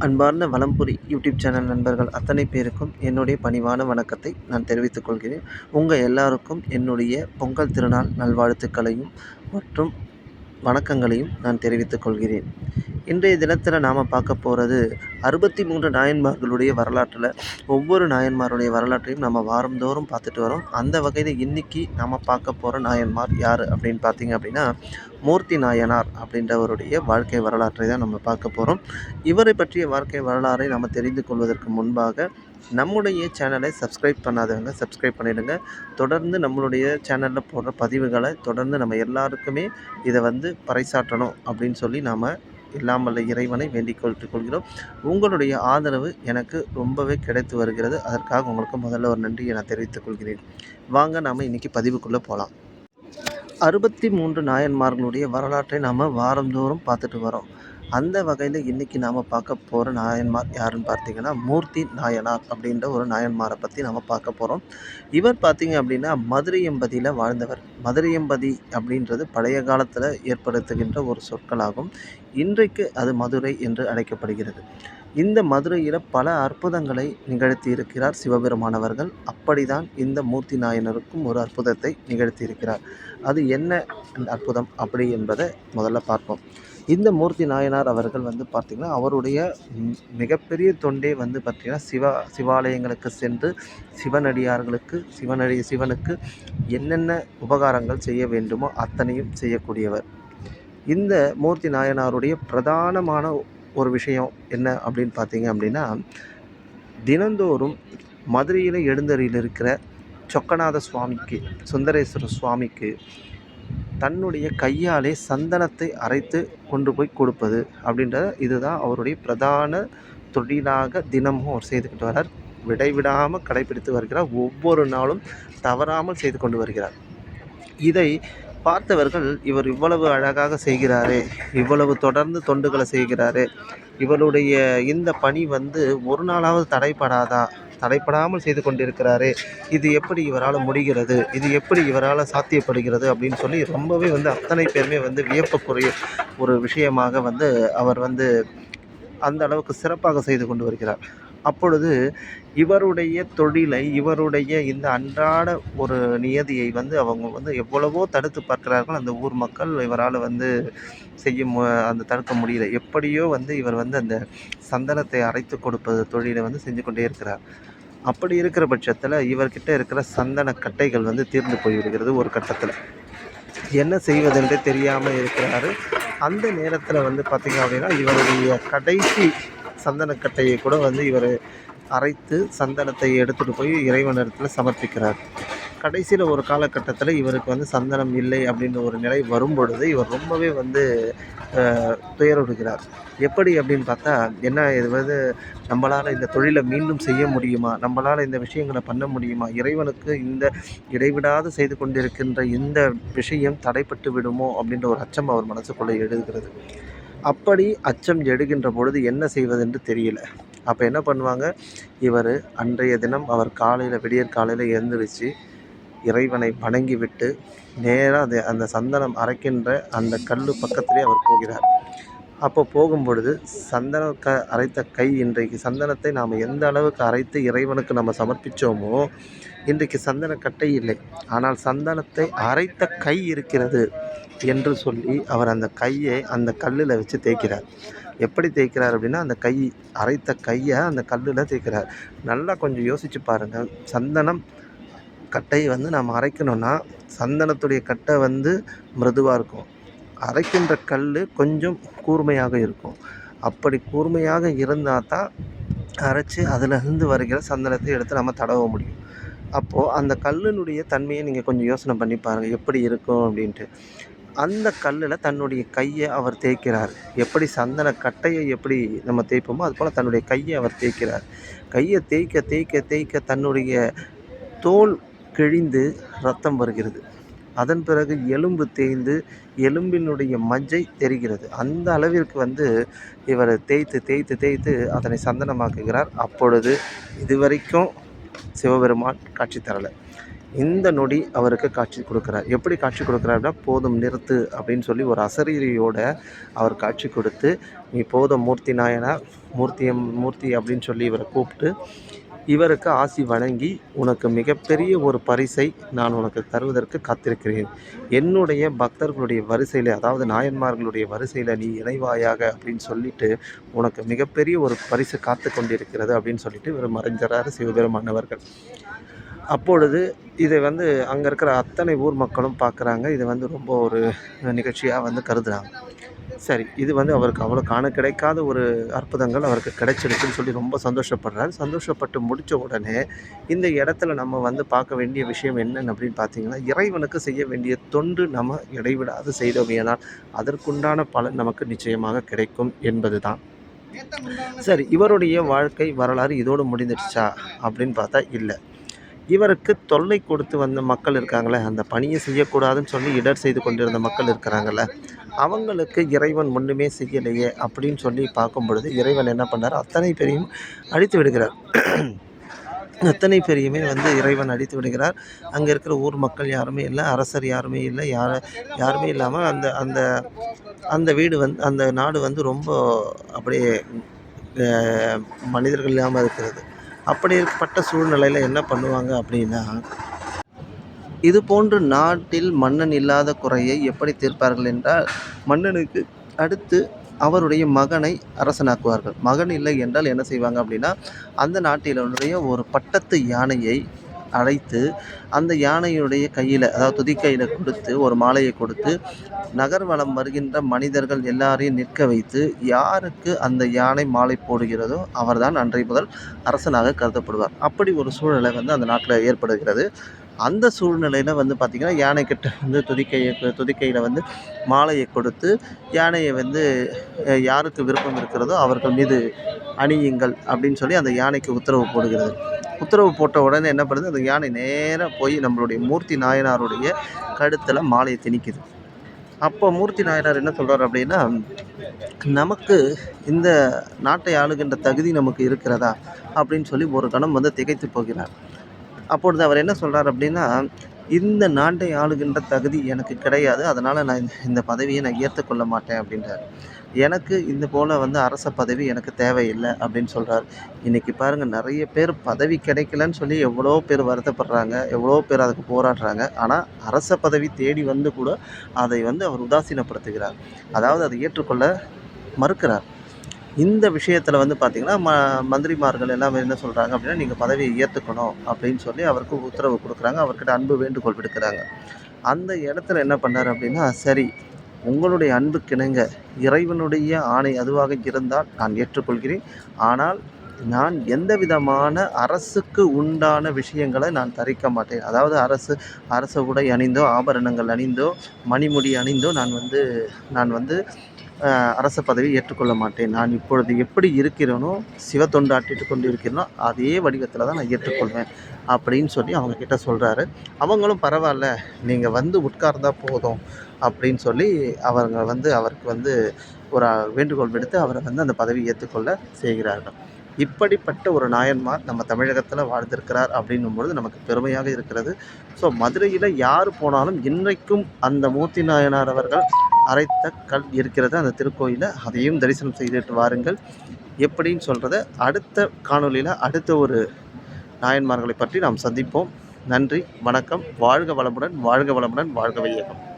அன்பார்ந்த வலம்புரி YouTube channel நண்பர்கள் அத்தனை பேருக்கும் என்னுடைய பணிவான வணக்கத்தை நான் தெரிவித்துக் கொள்கிறேன். உங்கள் எல்லாருக்கும் என்னுடைய பொங்கல் திருநாள் நல்வாழ்த்துக்களையும் மற்றும் வணக்கங்களையும் நான் தெரிவித்துக் கொள்கிறேன். இன்றைய தினத்தில் நாம் பார்க்க போகிறது அறுபத்தி மூன்று நாயன்மார்களுடைய வரலாற்றில் ஒவ்வொரு நாயன்மாருடைய வரலாற்றையும் நம்ம வாரந்தோறும் பார்த்துட்டு வரோம். அந்த வகையில் இன்றைக்கி நம்ம பார்க்க போகிற நாயன்மார் யார் அப்படின்னு பார்த்தீங்க அப்படின்னா மூர்த்தி நாயனார் அப்படின்றவருடைய வாழ்க்கை வரலாற்றை தான் நம்ம பார்க்க போகிறோம் இவரை பற்றிய வாழ்க்கை வரலாறை நம்ம தெரிந்து கொள்வதற்கு முன்பாக நம்முடைய சேனலை சப்ஸ்கிரைப் பண்ணாதவங்க சப்ஸ்கிரைப் பண்ணிவிடுங்க தொடர்ந்து நம்மளுடைய சேனலில் போடுற பதிவுகளை தொடர்ந்து நம்ம எல்லாருக்குமே இதை வந்து பறைசாற்றணும் அப்படின்னு சொல்லி நாம் இல்லாமல் இறைவனை வேண்டிக் கொள்கிறோம். உங்களுடைய ஆதரவு எனக்கு ரொம்பவே கிடைத்து வருகிறது. அதற்காக உங்களுக்கு முதல்ல ஒரு நன்றியை நான் தெரிவித்துக் கொள்கிறேன். வாங்க நாம் இன்றைக்கி பதிவுக்குள்ளே போகலாம் அறுபத்தி மூன்று நாயன்மார்களுடைய வரலாற்றை நாம் வாரந்தோறும் பார்த்துட்டு வரோம். அந்த வகையில் இன்றைக்கி நாம் பார்க்க போகிற நாயன்மார் யாருன்னு பார்த்தீங்கன்னா மூர்த்தி நாயனார் அப்படின்ற ஒரு நாயன்மாரை பற்றி நம்ம பார்க்க போகிறோம் இவர் பார்த்தீங்க அப்படின்னா மதுரையம்பதியில் வாழ்ந்தவர். மதுரையம்பதி அப்படின்றது பழைய காலத்தில் ஏற்படுத்துகின்ற ஒரு சொற்களாகும். இன்றைக்கு அது மதுரை என்று அழைக்கப்படுகிறது. இந்த மதுரையில் பல அற்புதங்களை நிகழ்த்தியிருக்கிறார் சிவபெருமானவர்கள். அப்படிதான் இந்த மூர்த்தி நாயனருக்கும் ஒரு அற்புதத்தை நிகழ்த்தியிருக்கிறார். அது என்ன அற்புதம் அப்படி என்பதை முதல்ல பார்ப்போம். இந்த மூர்த்தி நாயனார் அவர்கள் வந்து பார்த்திங்கன்னா அவருடைய மிகப்பெரிய தொண்டே வந்து பார்த்திங்கன்னா சிவா சிவாலயங்களுக்கு சென்று சிவனடியார்களுக்கு சிவனடி சிவனுக்கு என்னென்ன உபகாரங்கள் செய்ய வேண்டுமோ அத்தனையும் செய்யக்கூடியவர். இந்த மூர்த்தி நாயனாருடைய பிரதானமான ஒரு விஷயம் என்ன அப்படின்னு பார்த்தீங்க அப்படின்னா தினந்தோறும் மதுரையில் எழுந்தறியில் இருக்கிற சொக்கநாத சுவாமிக்கு சுந்தரேஸ்வர சுவாமிக்கு தன்னுடைய கையாலே சந்தனத்தை அரைத்து கொண்டு போய் கொடுப்பது அப்படின்ற இதுதான் அவருடைய பிரதான தொழிலாக தினமும் அவர் செய்துக்கிட்டு வரார் விடைவிடாமல் கடைபிடித்து வருகிறார். ஒவ்வொரு நாளும் தவறாமல் செய்து கொண்டு வருகிறார். இதை பார்த்தவர்கள் இவர் இவ்வளவு அழகாக செய்கிறாரே இவ்வளவு தொடர்ந்து தொண்டுகளை செய்கிறாரே இவருடைய இந்த பணி வந்து ஒரு நாளாவது தடைப்படாதா தடைப்படாமல் செய்து கொண்டிருக்கிறாரே இது எப்படி இவரால் முடிகிறது இது எப்படி இவரால் சாத்தியப்படுகிறது அப்படின்னு சொல்லி ரொம்பவே வந்து அத்தனை பேருமே வந்து வியப்புக்குரிய ஒரு விஷயமாக வந்து அவர் வந்து அந்த அளவுக்கு சிறப்பாக செய்து கொண்டு வருகிறார். அப்பொழுது இவருடைய தொழிலை இவருடைய இந்த அன்றாட ஒரு நியதியை வந்து அவங்க வந்து எவ்வளவோ தடுத்து பார்க்கிறார்கள். அந்த ஊர் மக்கள் இவரால் வந்து செய்ய மு அந்த தடுக்க முடியல. எப்படியோ வந்து இவர் வந்து அந்த சந்தனத்தை அரைத்து கொடுப்பது தொழிலை வந்து செஞ்சு கொண்டே இருக்கிறார். அப்படி இருக்கிற பட்சத்தில் இவர்கிட்ட இருக்கிற சந்தன கட்டைகள் வந்து தீர்ந்து போய்விடுகிறது ஒரு கட்டத்தில். என்ன செய்வதென்றே தெரியாமல் இருக்கிறாரு. அந்த நேரத்தில் வந்து பார்த்திங்க அப்படின்னா இவருடைய கடைசி சந்தனக்கட்டையை கூட வந்து இவர் அரைத்து சந்தனத்தை எடுத்துகிட்டு போய் இறைவனிடத்தில் சமர்ப்பிக்கிறார். கடைசியில் ஒரு காலகட்டத்தில் இவருக்கு வந்து சந்தனம் இல்லை அப்படின்ற ஒரு நிலை வரும்பொழுது இவர் ரொம்பவே வந்து துயரொடுகிறார் எப்படி அப்படின்னு பார்த்தா என்ன இது வந்து நம்மளால் இந்த தொழிலை மீண்டும் செய்ய முடியுமா? நம்மளால் இந்த விஷயங்களை பண்ண முடியுமா? இறைவனுக்கு இந்த இடைவிடாது செய்து கொண்டிருக்கின்ற இந்த விஷயம் தடைப்பட்டு விடுமோ? அப்படின்ற ஒரு அச்சம் அவர் மனசுக்குள்ளே எழுதுகிறது அப்படி அச்சம் எடுகின்ற பொழுது என்ன செய்வதென்று தெரியல. அப்போ என்ன பண்ணுவாங்க? இவர் அன்றைய தினம் அவர் காலையில் விடியற் காலையில் எழுந்திரிச்சு இறைவனை வணங்கிவிட்டு நேராக அது அந்த சந்தனம் அரைக்கின்ற அந்த கல் பக்கத்திலே அவர் போகிறார். அப்போ போகும்பொழுது சந்தன க அரைத்த கை இன்றைக்கு சந்தனத்தை நாம் எந்த அளவுக்கு அரைத்து இறைவனுக்கு நம்ம சமர்ப்பித்தோமோ இன்றைக்கு சந்தன கட்டை இல்லை. ஆனால் சந்தனத்தை அரைத்த கை இருக்கிறது என்று சொல்லி அவர் அந்த கையை அந்த கல்லில் வச்சு தேய்க்கிறார். எப்படி தேய்க்கிறார் அப்படின்னா அந்த கை அரைத்த கையை அந்த கல்லில் தேய்க்கிறார். நல்லா கொஞ்சம் யோசித்து பாருங்கள் சந்தனம் கட்டையை வந்து நம்ம அரைக்கணும்னா சந்தனத்துடைய கட்டை வந்து மிருதுவாக இருக்கும். அரைக்கின்ற கல் கொஞ்சம் கூர்மையாக இருக்கும். அப்படி கூர்மையாக இருந்தால் தான் அரைச்சி அதிலிருந்து வருகிற சந்தனத்தை எடுத்து நம்ம தடவ முடியும். அப்போது அந்த கல்லினுடைய தன்மையை நீங்கள் கொஞ்சம் யோசனை பண்ணி பாருங்கள் எப்படி இருக்கும் அப்படின்ட்டு. அந்த கல்லில் தன்னுடைய கையை அவர் தேய்க்கிறார். எப்படி சந்தன கட்டையை எப்படி நம்ம தேய்ப்போமோ அது போல் தன்னுடைய கையை அவர் தேய்க்கிறார். கையை தேய்க்க தேய்க்க தேய்க்க தன்னுடைய தோல் கிழிந்து ரத்தம் வருகிறது. அதன் பிறகு எலும்பு தேய்ந்து எலும்பினுடைய மஜ்ஜை தெரிகிறது. அந்த அளவிற்கு வந்து இவர் தேய்த்து தேய்த்து தேய்த்து அதனை சந்தனமாக்குகிறார். அப்பொழுது இதுவரைக்கும் சிவபெருமான் காட்சி தரலை. இந்த நொடி அவருக்கு காட்சி கொடுக்குறார். எப்படி காட்சி கொடுக்குறாருன்னா போதும் நிறுத்து அப்படின்னு சொல்லி ஒரு அசரீரியோட அவர் காட்சி கொடுத்து நீ போதும் மூர்த்தி நாயனா மூர்த்தியம் மூர்த்தி அப்படின்னு சொல்லி இவரை கூப்பிட்டு இவருக்கு ஆசி வழங்கி உனக்கு மிகப்பெரிய ஒரு பரிசை நான் உனக்கு தருவதற்கு காத்திருக்கிறேன். என்னுடைய பக்தர்களுடைய வரிசையில் அதாவது நாயன்மார்களுடைய வரிசையில் நீ இணைவாயாக அப்படின்னு சொல்லிட்டு உனக்கு மிகப்பெரிய ஒரு பரிசு காத்து கொண்டிருக்கிறது அப்படின்னு சொல்லிட்டு இவர் மறைஞ்சிறாரு சிவபெருமானவர்கள் அப்பொழுது இதை வந்து அங்கே இருக்கிற அத்தனை ஊர் மக்களும் பார்க்குறாங்க. இதை வந்து ரொம்ப ஒரு நிகழ்ச்சியாக வந்து கருதுகிறாங்க சரி இது வந்து அவருக்கு அவ்வளோ காண கிடைக்காத ஒரு அற்புதங்கள் அவருக்கு கிடைச்சிருக்குன்னு சொல்லி ரொம்ப சந்தோஷப்படுறாரு. சந்தோஷப்பட்டு முடித்த உடனே இந்த இடத்துல நம்ம வந்து பார்க்க வேண்டிய விஷயம் என்னன்னு அப்படின்னு பார்த்தீங்கன்னா இறைவனுக்கு செய்ய வேண்டிய தொண்டு நம்ம இடைவிடாது செய்தோமையானால் அதற்குண்டான பலன் நமக்கு நிச்சயமாக கிடைக்கும் என்பது தான் சரி இவருடைய வாழ்க்கை வரலாறு இதோடு முடிந்துடுச்சா அப்படின்னு பார்த்தா இல்லை. இவருக்கு தொல்லை கொடுத்து வந்த மக்கள் இருக்காங்களே அந்த பணியை செய்யக்கூடாதுன்னு சொல்லி இடர் செய்து கொண்டிருந்த மக்கள் இருக்கிறாங்கல்ல அவங்களுக்கு இறைவன் ஒன்றுமே செய்யலையே அப்படின்னு சொல்லி பார்க்கும் பொழுது இறைவன் என்ன பண்ணார்? அத்தனை பேரையும் அழித்து விடுகிறார். அத்தனை பேரையுமே வந்து இறைவன் அடித்து விடுகிறார். அங்கே இருக்கிற ஊர் மக்கள் யாருமே இல்லை அரசர் யாருமே இல்லை யார யாருமே இல்லாமல் அந்த அந்த அந்த வீடு வந்து அந்த நாடு வந்து ரொம்ப அப்படியே மனிதர்கள் இல்லாமல் இருக்கிறது. அப்படிப்பட்ட சூழ்நிலையில் என்ன பண்ணுவாங்க அப்படின்னா இது போன்று நாட்டில் மன்னன் இல்லாத குறையை எப்படி தீர்ப்பார்கள் என்றால் மன்னனுக்கு அடுத்து அவருடைய மகனை அரசனாக்குவார்கள். மகன் இல்லை என்றால் என்ன செய்வாங்க அப்படின்னா அந்த நாட்டிலுடைய ஒரு பட்டத்து யானையை அழைத்து அந்த யானையுடைய கையில் அதாவது துதிக்கையில் கொடுத்து ஒரு மாலையை கொடுத்து நகர்வலம் வருகின்ற மனிதர்கள் எல்லாரையும் நிற்க வைத்து யாருக்கு அந்த யானை மாலை போடுகிறதோ அவர்தான் அன்றை முதல் அரசனாக கருதப்படுவார். அப்படி ஒரு சூழ்நிலை வந்து அந்த நாட்டில் ஏற்படுகிறது. அந்த சூழ்நிலையில் வந்து பார்த்திங்கன்னா யானைக்கிட்ட வந்து துதிக்கையை துதிக்கையில் வந்து மாலையை கொடுத்து யானையை வந்து யாருக்கு விருப்பம் இருக்கிறதோ அவர்கள் மீது அணியுங்கள் அப்படின்னு சொல்லி அந்த யானைக்கு உத்தரவு போடுகிறது. உத்தரவு போட்ட உடனே என்ன பண்ணுது? அந்த யானை நேராக போய் நம்மளுடைய மூர்த்தி நாயனாருடைய கழுத்தில் மாலையை திணிக்குது. அப்போ மூர்த்தி நாயனார் என்ன சொல்கிறார் அப்படின்னா நமக்கு இந்த நாட்டை ஆளுகின்ற தகுதி நமக்கு இருக்கிறதா? அப்படின்னு சொல்லி ஒரு கணம் வந்து திகைத்து போகிறார். அப்பொழுது அவர் என்ன சொல்கிறார் அப்படின்னா இந்த நாட்டை ஆளுகின்ற தகுதி எனக்கு கிடையாது. அதனால் நான் இந்த- இந்த பதவியை நான் ஏற்றுக்கொள்ள மாட்டேன் அப்படின்றார். எனக்கு இந்த போல் வந்து அரச பதவி எனக்கு தேவையில்லை அப்படின்னு சொல்கிறார் இன்றைக்கி பாருங்கள் நிறைய பேர் பதவி கிடைக்கலன்னு சொல்லி எவ்வளோ பேர் வருத்தப்படுறாங்க எவ்வளோ பேர் அதுக்கு போராடுறாங்க. ஆனால் அரச பதவி தேடி வந்து கூட அதை வந்து அவர் உதாசீனப்படுத்துகிறார். அதாவது அதை ஏற்றுக்கொள்ள மறுக்கிறார். இந்த விஷயத்தில் வந்து பார்த்திங்கன்னா ம மந்திரிமார்கள் எல்லாம் என்ன சொல்கிறாங்க அப்படின்னா நீங்கள் பதவியை ஏற்றுக்கணும் அப்படின்னு சொல்லி அவருக்கு உத்தரவு கொடுக்குறாங்க. அவர்கிட்ட அன்பு வேண்டுகோள் விடுக்கிறாங்க. அந்த இடத்துல என்ன பண்ணார் அப்படின்னா சரி உங்களுடைய அன்புக்கிணங்க இறைவனுடைய ஆணை அதுவாக இருந்தால் நான் ஏற்றுக்கொள்கிறேன். ஆனால் நான் எந்த விதமான அரசுக்கு உண்டான விஷயங்களை நான் தரிக்க மாட்டேன். அதாவது அரசு அரச உடை அணிந்தோ ஆபரணங்கள் அணிந்தோ மணிமுடி அணிந்தோ நான் வந்து நான் வந்து அரச பதவி ஏற்றுக்கொள்ள மாட்டேன். நான் இப்பொழுது எப்படி இருக்கிறேனோ சிவ தொண்டாட்டிட்டு கொண்டு இருக்கிறேனோ அதே வடிவத்தில் தான் நான் ஏற்றுக்கொள்வேன் அப்படின்னு சொல்லி அவங்க கிட்ட சொல்கிறாரு அவங்களும் பரவாயில்ல நீங்கள் வந்து உட்கார்ந்தா போதும் அப்படின்னு சொல்லி அவங்க வந்து அவருக்கு வந்து ஒரு வேண்டுகோள் விடுத்து அவரை வந்து அந்த பதவி ஏற்றுக்கொள்ள செய்கிறார்கள். இப்படிப்பட்ட ஒரு நாயன்மார் நம்ம தமிழகத்தில் வாழ்ந்திருக்கிறார் அப்படின்னும் பொழுது நமக்கு பெருமையாக இருக்கிறது. ஸோ மதுரையில் யார் போனாலும் இன்றைக்கும் அந்த மூர்த்தி நாயனார் அவர்கள் அரைத்த கல் இருக்கிறது அந்த திருக்கோயிலில் அதையும் தரிசனம் செய்துட்டு வாருங்கள். எப்படின்னு சொல்கிறத அடுத்த காணொளியில் அடுத்த ஒரு நாயன்மார்களை பற்றி நாம் சந்திப்போம். நன்றி வணக்கம். வாழ்க வளமுடன் வாழ்க வளமுடன் வாழ்க வையகம்.